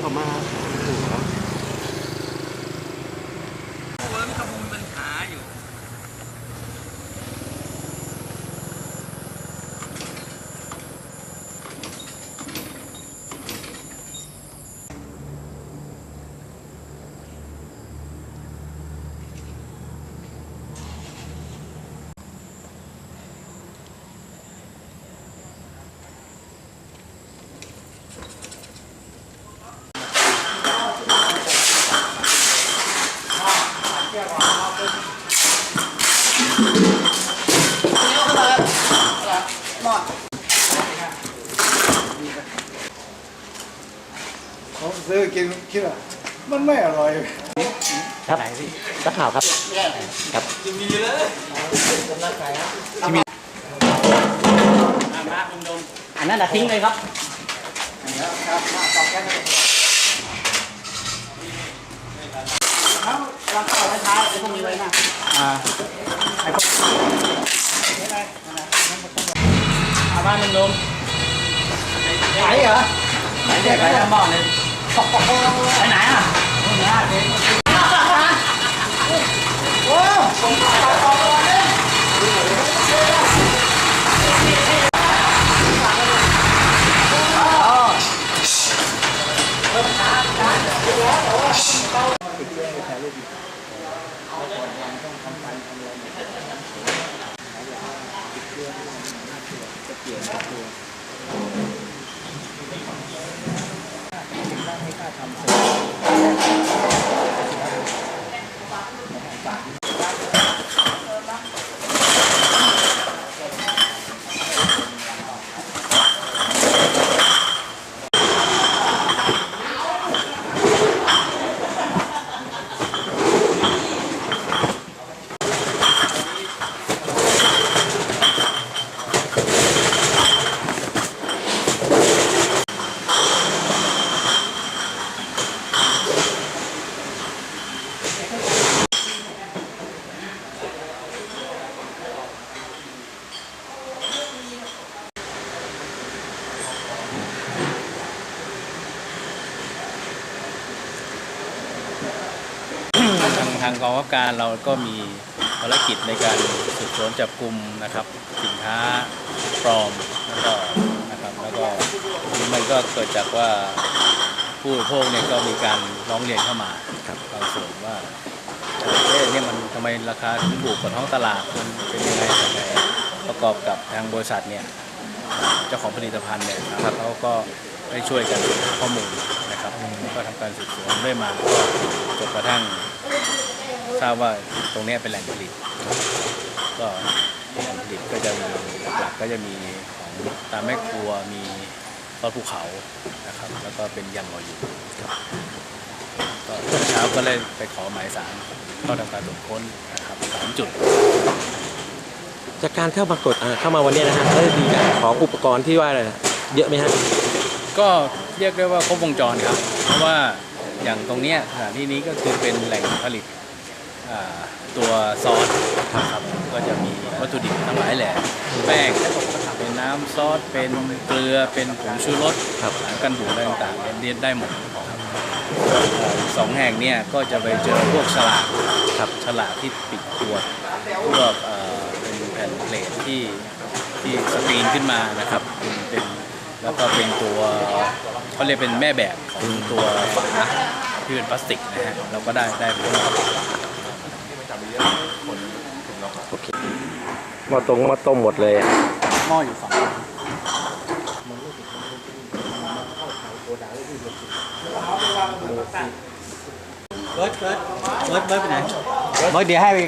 เขามาก็มาถูกแล้ว เวิร์กขบุญปัญหาอยู่ ผมซื้อ กินคิดว่ามันไม่อร่อยครับนักข่าวครับ ครับจะมีเลยจะมีอันนั้นทิ้งเลยครับอาบ้านลุงลุงไหนเหรอไหนเด็กไหนจะบอกเลย ไปไหนอะทางทางกองบังคับการเราก็มีภารกิจในการสืบสวนจับกลุ่มนะครับ สินค้าปลอมแล้วก็นะครับแล้วก็มันก็เกิดจากว่าผู้บริโภคเนี่ยก็มีการร้องเรียนเข้ามาครับบางส่วนว่าเอ่อเอ๊ะเนี่ยมันทำไมราคาถึงถูกกว่าท้องตลาดมันเป็นยังไงยังไงประกอบกับทางบริษัทเนี่ยเจ้าของผลิตภัณฑ์เนี่ยนะครับเขาก็ได้ช่วยกันหาข้อมูลนะครับก็ทำการสืบสวนเรื่อยมาก็จนกระทั่ง ทราบว่าตรงเนี้ยเป็นแหล่งผลิต ก็แหล่งผลิตก็จะมีหลักๆก็จะมีของตามแม่ครัวมีทอดภูเขานะครับ แล้วก็เป็นยำหอยอยู่ก็เมื่อเช้าก็เลยไปขอหมายสารเข้าทำการตรวจค้นนะครับสามจุดจากการเข้ามากดอ่าเข้ามาวันเนี้ยนะฮะได้มีการขออุปกรณ์ที่ว่าอะไรนะเยอะไหมฮะก็เรียกได้ว่าครบวงจรครับ เพราะว่าอย่างตรงเนี้ยสถานที่นี้ก็คือเป็นแหล่งผลิตอ่า ตัวซอสครับก็จะมีวัตถุดิบทั้งหลายแหละแป้งเป็นน้ำซอสเป็นเกลือเป็นผงชูรสครับสารกันบูดอะไรต่างๆเรียนได้หมดครับเอ่อสองแห่งเนี่ยก็จะไปเจอพวกฉลากครับฉลากที่ปิดตัวพวกเอ่อเป็นแผ่นเพลทที่ที่สกรีนขึ้นมานะครับเป็นเป็นแล้วก็เป็นตัวเขาเรียกเป็นแม่แบบของตัวฝาที่เป็นพลาสติกนะฮะเราก็ได้ได้ พวกโอเคมาตรงมาต้มหมดเลยอะหม้ออยู่ฝั่งเบิร์ดเบิร์ดเบิร์ดเบิร์ดไปไหนเบิร์ดเดี๋ยวให้ไป ค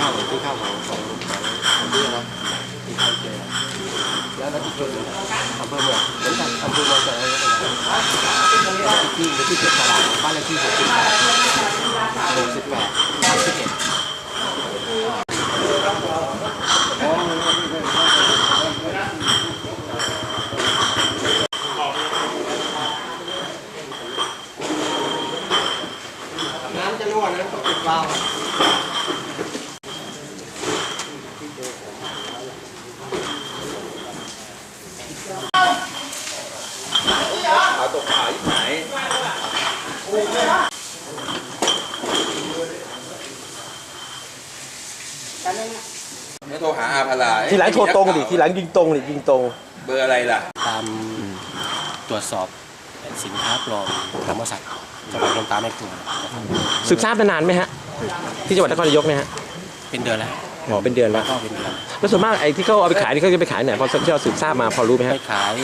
ข้าวที่ข้าวของของของของที่นะที่ข้าวเจแล้วนักจุดหนึงอำเภอเมืองเหมือนกันอำเภอเมืองจะอะไรก็ได้ที่ที่เก็บตลาดบ้านเลขที่หกสิบแปดหกสิบแปดหกสิบเอ็ด น้ำจะรั่วนะต้องปิดวาล์ว ไม่โทรหาอาภาลา ทีหลังโทรตรงดิทีหลังยิงตรงดิยิงตรงเบอร์อะไรล่ะ ตามตรวจสอบสินค้าปลอมของบริษัทจังหวัดลงตามในตัวนะครับศึกษาบมานานไหมฮะ ที่จังหวัดนครนายกเนี่ยฮะ เป็นเดือนแล้วอ๋อเป็นเดือนแล้วก็เป็นเดือนแล้วส่วนมากไอ้ที่เขาเอาไปขายนี่เขาจะไปขายไหนพอที่เราสืบทราบมาพอรู้ไหมไปฮะขาย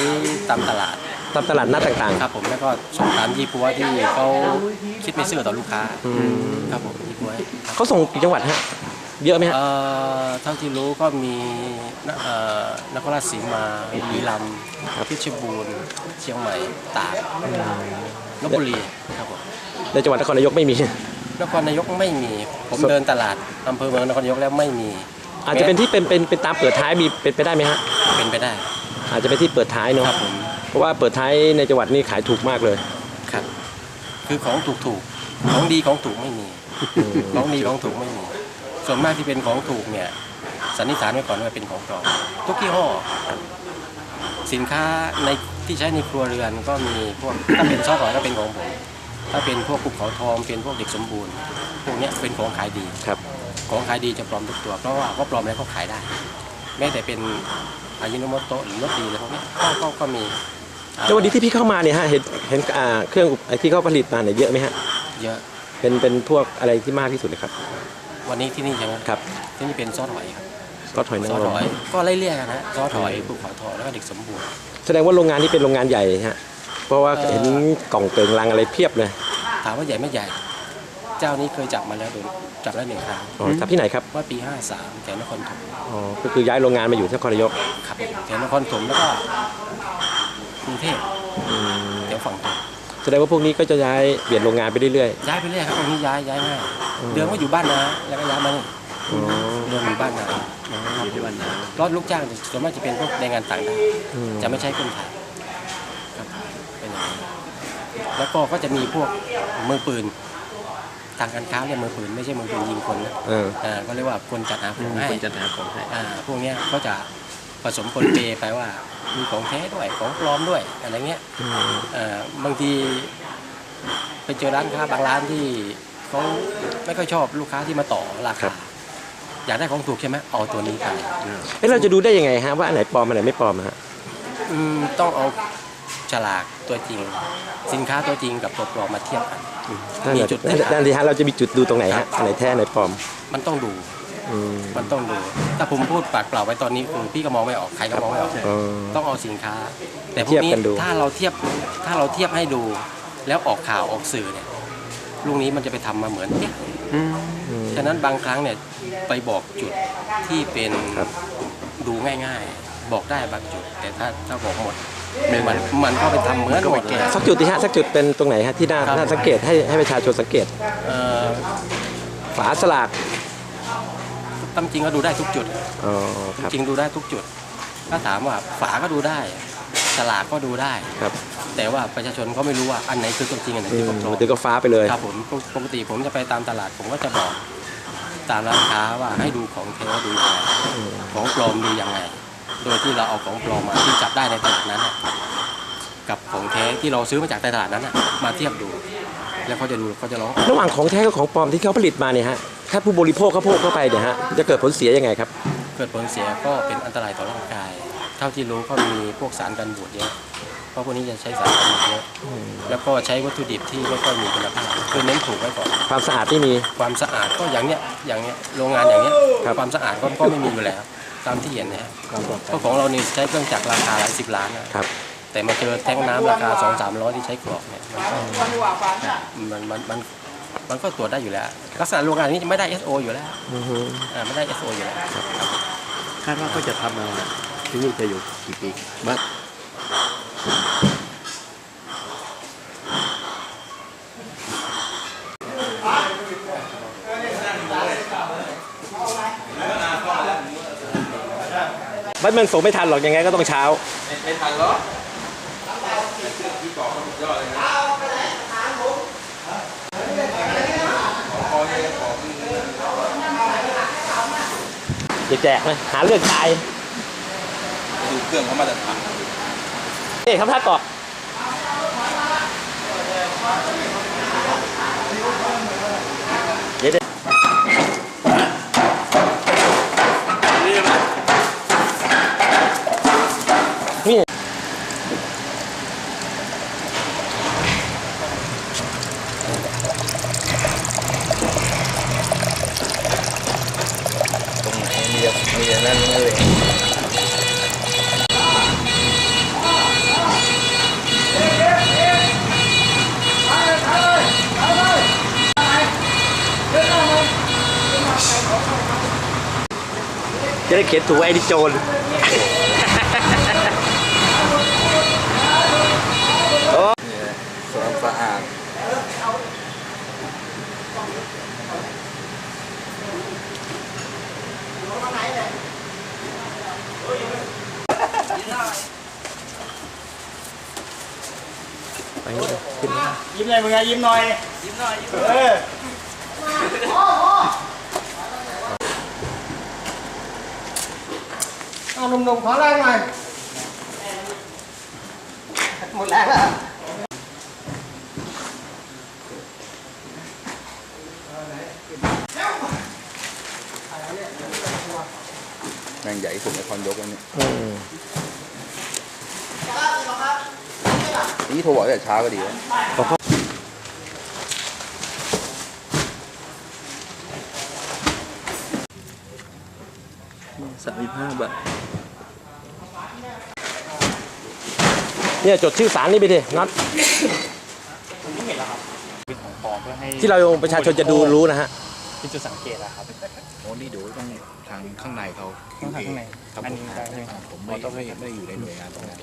ตามตลาดตามตลาดนัดต่างครับผมแล้วก็ส่งตามยี่ปัวที่เขาคิดไม่ซื่อต่อลูกค้าครับผมยี่ปัวๆเขาส่งกี่จังหวัดฮะ เยอะไหมฮะ เอ่อเท่าที่รู้ก็มีนเอ่อนครราชสีมาบุรีรัมย์เพชรบูรณ์เชียงใหม่ตากลบบุรีครับผมในจังหวัดนครนายกไม่มี นครนายกไม่มีผมสดเดินตลาดอำเภอเมืองนครนายกแล้วไม่มีอาจจะเป็นที่เป็นเป็นเป็นตามเปิดท้ายมีเป็นไปได้ไหมฮะ เป็นไปได้อาจจะเป็นที่เปิดท้ายเนาะ ครับผมเพราะว่าเปิดท้ายในจังหวัดนี่ขายถูกมากเลย ครับ คือของถูกถูกๆของดีของถูกไม่มีของดีของถูกไม่มี ส่วนมากที่เป็นของถูกเนี่ยสันนิษฐานไว้ก่อนว่าเป็นของปลอมทุกยี่ห้อ สินค้าในที่ใช้ในครัวเรือนก็มีพวกถ้าเป็นซอสหอยก็เป็นของผมถ้าเป็นพวกภูเขาทองเป็นพวกเด็กสมบูรณ์ พวกเนี้ยเป็นของขายดีครับของขายดีจะปลอมทุกตัว เพราะว่าก็ปลอมแล้วก็ขายได้ แม้แต่เป็นอายิโนโมโตะหรือรสดีอะไรพวกเนี้ยก็ก็ก็มีอ่าแล้ววันนี้ที่พี่เข้ามาเนี่ยฮะเห็นเห็นอ่าเครื่องอุปไอ้ที่เขาผลิตมาเนี่ยเยอะไหมฮะเยอะเป็นเป็นพวกอะไรที่มากที่สุดเลยครับ วันนี้ที่นี่ใช่ไหมครับ ที่นี่เป็นซอสหอยครับก็ถอยนางซอสรหมอยก็ไล่เลี่ยกันนะซอสหอยภูเขาทองแล้วก็เด็กสมบูรณ์ แสดงว่าโรงงานนี้เป็นโรงงานใหญ่ฮะเพราะว่าเอ่อ เห็นกล่องเติงลังอะไรเพียบเลยถามว่าใหญ่ไม่ใหญ่ เจ้านี้เคยจับมาแล้วโดนจับแล้วหนึ่งครั้งอ๋อจับที่ไหนครับว่าปี 53แถวนครถมอ๋อก็คือย้ายโรงงานมาอยู่ที่นครนายกครับแถวนครถมแล้วก็กรุงเทพแถวฝั่งตรง แสดงว่าพวกนี้ก็จะย้ายเปลี่ยนโรงงานไปเรื่อยย้ายไปเรื่อยครับตรงนี้ย้ายย้ายง่ายเดิมก็อยู่บ้านนะแล้วก็ย้ายมานี่ๆอ๋อเดิมอยู่บ้านนะอยู่ที่บ้านนารถลูกจ้างส่วนมากจะเป็นพวกแรงงานต่างด้าวอืมจะไม่ใช่คนไทยครับเป็นอย่างนี้แล้วก็ก็จะมีพวกมือปืนทางการค้าเนี่ยมือปืนไม่ใช่มือปืนยิงคนนะเอออ่าก็เรียกว่าคนจัดหาของให้ คนจะหาของให้ อ่าพวกเนี้ยเขาจะผสมปนเปไปว่า มีของแท้ด้วยของปลอมด้วยอะไรเงี้ยอืมอ่าบางทีไปเจอร้านค้าบางร้านที่เขาไม่ค่อยชอบลูกค้าที่มาต่อราคาอยากได้ของถูกใช่ไหมเอาตัวนี้ไปเอ้เราจะดูได้ยังไงฮะว่าอันไหนปลอมอันไหนไม่ปลอมฮะอืมต้องเอาฉลากตัวจริง สินค้าตัวจริงกับตัวปลอมมาเทียบกันนั่นมีแหละจุดนั่นนั่นสิฮะเราจะมีจุดดูตรงไหนฮะอันไหนแท้อันไหนปลอม มันต้องดู อืมมันต้องดูถ้าผมพูดปากเปล่าไว้ตอนนี้คือพี่ก็มองไม่ออกใครก็มองไม่ออกอ๋อต้องเอาสินค้า แต่พวเทีกยบนี้กันดู ถ้าเราเทียบถ้าเราเทียบให้ดู แล้วออกข่าวออกสื่อเนี่ยลูกนี้มันจะไปทำมาเหมือนเนี่ยอืม ฉะนั้นบางครั้งเนี่ยไปบอกจุดที่เป็นครับ ดูง่ายๆ บอกได้บางจุด แต่ถ้าถ้าบอกหมดมันมันก็ไปทำเหมือนหมดเลยสักจุดที่ฮะสักจุดเป็นตรงไหนฮะที่น่าครับน่าสังเกตให้ให้ประชาชนสังเกต เอ่อฝาสลาก ตามจริงก็ดูได้ทุกจุด อ๋อครับจริงดูได้ทุกจุด ถ้าถามว่าฝาก็ดูได้ฉลากก็ดูได้ ครับแต่ว่าประชาชนเขาไม่รู้ว่าอันไหนคือตัวจริงอันไหนอืคือมของปลอมมันถึงก็ฟ้าไปเลยครับผมปกปกติผมจะไปตามตลาดผมก็จะบอกตามร้านค้าว่าให้ดูของแท้ดูยังไงของปลอมดูยังไง โดยที่เราเอาของปลอมมาที่จับได้ในตลาดนั้นน่ะกับของแท้ที่เราซื้อมาจากตลาดนั้นน่ะมาเทียบดู แล้วเขาจะดูเขาจะร้อง ระหว่างของแท้กับของปลอมที่เขาผลิตมาเนี่ยฮะ ถ้าผู้บริโภคเขาโภคเข้าไปเนี่ยฮะจะเกิดผลเสียยังไงครับ เกิดผลเสียก็เป็นอันตรายต่อร่างกาย เท่าที่รู้ก็มีพวกสารกันบูดเยอะเพราะพวกนี้จะใช้สารกันบูดเยอะแล้วก็ใช้วัตถุดิบที่ไม่ค่อยมีคุณภาพคือเน้นถูกไว้ก่อนความสะอาดที่มี ความสะอาดก็อย่างเนี้ยอย่างเนี้ยโรงงานอย่างเนี้ยครับความสะอาดก็ก็ไม่มีอยู่แล้ว ตามที่เห็นนะฮะเพราะของเรานี่ใช้เครื่องจักรราคาหลายสิบล้านนะครับ แต่มาเจอแท้งน้ำราคาสองสามร้อยที่ใช้กรอกเนี่ยมันก็มันมัน มันมันก็ตรวจได้อยู่แล้ว ลักษณะโรงงานนี้จะไม่ได้ SO อยู่แล้วอือฮึอ่าไม่ได้ SO อยู่แล้วคาดว่าก็จะทำมาที่นี่จะอยู่กี่ปีบ้างมันมันส่งไม่ทันหรอกยังไงก็ต้องเช้า ไม่ไม่ทันหรอกที่บอกเขาสุดยอดเลยนะขอเนี่ยขอมี จะแจกไหมหาเรื่องตายดูเครื่องเขามาตรฐานนี่ครับท่าเกาะเดี๋ยวเดี๋ยว เขียนถูกไอ้ดิโจรความสะอาดไปขึ้นมายิ้มเลยมึงไงยิ้มหน่อยเอาหนุ่มๆขอแรงหน่อยหมดแรงแล้วแม่งใหญ่ที่สุดในค อนยกแล้วเนี่ยอืมนี่โทรบอกตั้งแต่เช้าก็ดีแล้วสามสิบห้าบาทเนี่ยจดชื่อสารนี่ไปดินัดของปลอมเพื่อให้ที่เราประชาชนจะดูรู้นะฮะเป็นจุดสังเกตอะครับโอ้นี่เดี๋ยวต้องทางข้างในเขาต้องทางข้างในครับอันผมนี้ได้ใช่ไหมครับผมไม่ไม่ไม่ได้อยู่ในหน่วยงานตรงนั้น